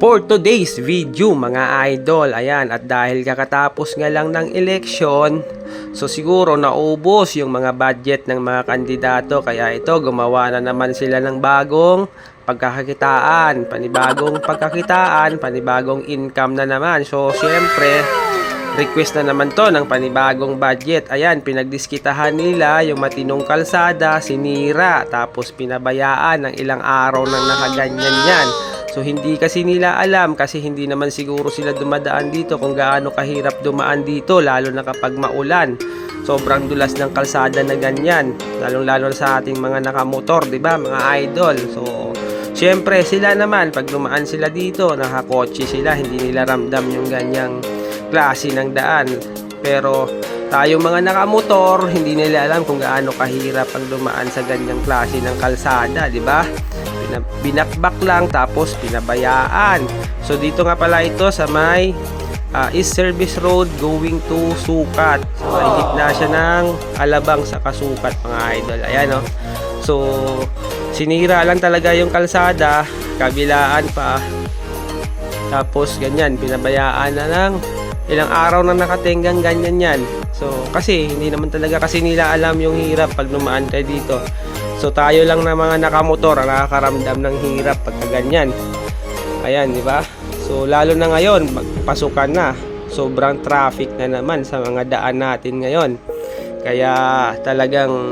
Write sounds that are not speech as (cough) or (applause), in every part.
for today's video mga idol. Ayan, at dahil kakatapos nga lang ng eleksyon, so siguro naubos yung mga budget ng mga kandidato. Kaya ito, gumawa na naman sila ng bagong pagkakakitaan, panibagong pagkakitaan, panibagong income na naman. So, syempre, request na naman to ng panibagong budget. Ayan, pinagdiskitahan nila yung matinong kalsada, sinira, tapos pinabayaan ng ilang araw nang nakaganyan yan. So hindi kasi nila alam kasi hindi naman siguro sila dumadaan dito kung gaano kahirap dumaan dito lalo na kapag maulan. Sobrang dulas ng kalsada na ganyan, lalong-lalo sa ating mga nakamotor, 'di ba, mga idol. So Siyempre, sila naman, pag dumaan sila dito, nakakotse sila, hindi nila ramdam yung ganyang klase ng daan. Pero tayo mga nakamotor, hindi nila alam kung gaano kahirap ang dumaan sa ganyang klase ng kalsada, di ba? Binakbak lang tapos pinabayaan. So dito nga pala ito sa may ah, East Service Road going to Sukat. So may gitna siya ng Alabang sa Kasukat mga idol. Ayan oh. So sinira lang talaga yung kalsada, kabilaan pa. Tapos ganyan, pinabayaan na lang ilang araw na nakatenggang ganyan yan. So, kasi hindi naman talaga kasi nila alam yung hirap pag dumaan tayo dito. So, tayo lang na mga nakamotor ang nakakaramdam ng hirap pagka ganyan. Ayan, di ba? So, lalo na ngayon, pagpasukan na. Sobrang traffic na naman sa mga daan natin ngayon. Kaya talagang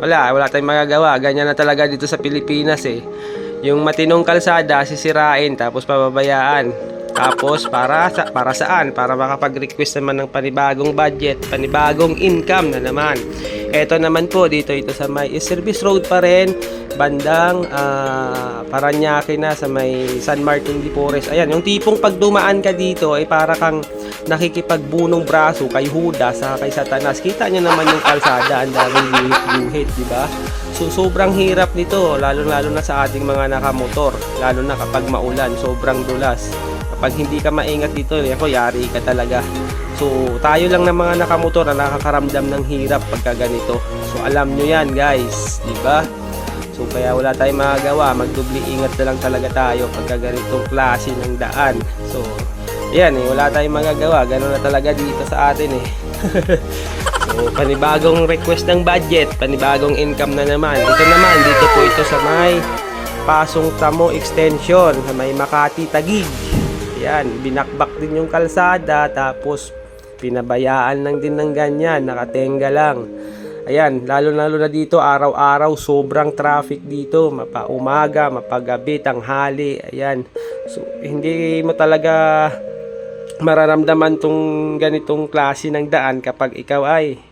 wala, wala tayong magagawa. Ganyan na talaga dito sa Pilipinas eh. Yung matinong kalsada, sisirain, tapos pababayaan. Tapos para sa para saan? Para makapag-request naman ng panibagong budget, panibagong income na naman. Ito naman po dito ito sa may service road pa rin, bandang ah, Paranaque na sa may San Martin de Porres. Ayan, yung tipong pag dumaan ka dito ay para kang nakikipagbunong braso kay Huda sa kay Satanas. Kita niyo naman yung kalsada, ang daming guhit-guhit, di ba? So sobrang hirap nito, lalo-lalo na sa ating mga nakamotor, lalo na kapag maulan, sobrang dulas. Kapag hindi ka maingat dito, ako yari ka talaga. So tayo lang ng mga nakamotor na nakakaramdam ng hirap pagka ganito. So alam nyo yan guys, di ba? So kaya wala tayong magagawa, magdubli ingat na lang talaga tayo pagka ganitong klase ng daan. So yan eh, wala tayong magagawa, ganun na talaga dito sa atin eh. (laughs) So, panibagong request ng budget, panibagong income na naman. Ito naman, dito po ito sa may Pasong Tamo Extension, sa may Makati Tagig. Yan, binakbak din yung kalsada, tapos pinabayaan lang din ng ganyan, nakatenga lang. Ayan, lalo-lalo na dito, araw-araw, sobrang traffic dito, mapa umaga, mapagabi, tanghali, ayan. So, hindi mo talaga mararamdaman tong ganitong klase ng daan kapag ikaw ay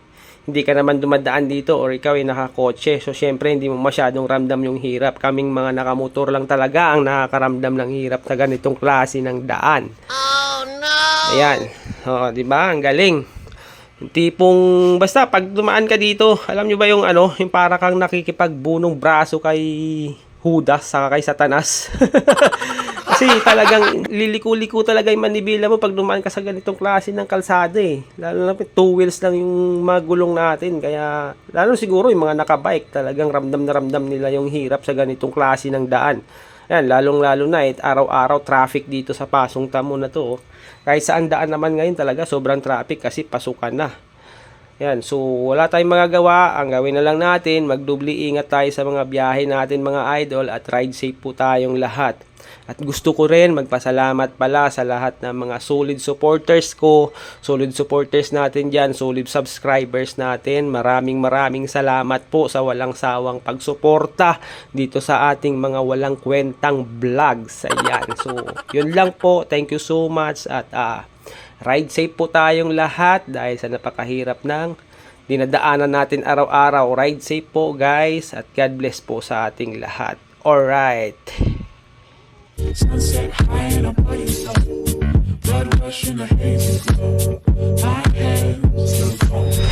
hindi ka naman dumadaan dito or ikaw ay nakakotse. So, syempre, hindi mo masyadong ramdam yung hirap. Kaming mga nakamotor lang talaga ang nakakaramdam ng hirap sa ganitong klase ng daan. Oh, no! Ayan. O, di ba? Ang galing. Tipong, basta, pag dumaan ka dito, alam nyo ba yung ano, yung para kang nakikipagbunong braso kay Judas, saka kay Satanas. (laughs) Kasi talagang liliko-liko talaga yung manibila mo pag dumaan ka sa ganitong klase ng kalsada eh. Lalo na two wheels lang yung magulong natin. Kaya lalo siguro yung mga nakabike talagang ramdam na ramdam nila yung hirap sa ganitong klase ng daan. Yan, lalong-lalo na eh, araw-araw traffic dito sa Pasong Tamo na to. oh. Kahit saan daan naman ngayon talaga sobrang traffic kasi pasukan na. Yan, so wala tayong magagawa. Ang gawin na lang natin, magdubli ingat tayo sa mga biyahe natin mga idol at ride safe po tayong lahat. At gusto ko rin magpasalamat pala sa lahat ng mga solid supporters ko, solid supporters natin dyan, solid subscribers natin. Maraming maraming salamat po sa walang sawang pagsuporta dito sa ating mga walang kwentang vlogs. Ayan, so yun lang po. Thank you so much at ah, Ride safe po tayong lahat dahil sa napakahirap ng dinadaanan natin araw-araw. Ride safe po guys at God bless po sa ating lahat. Alright. Sunset high and I'm body slow. Blood rush in the hazy glow. My hands still cold.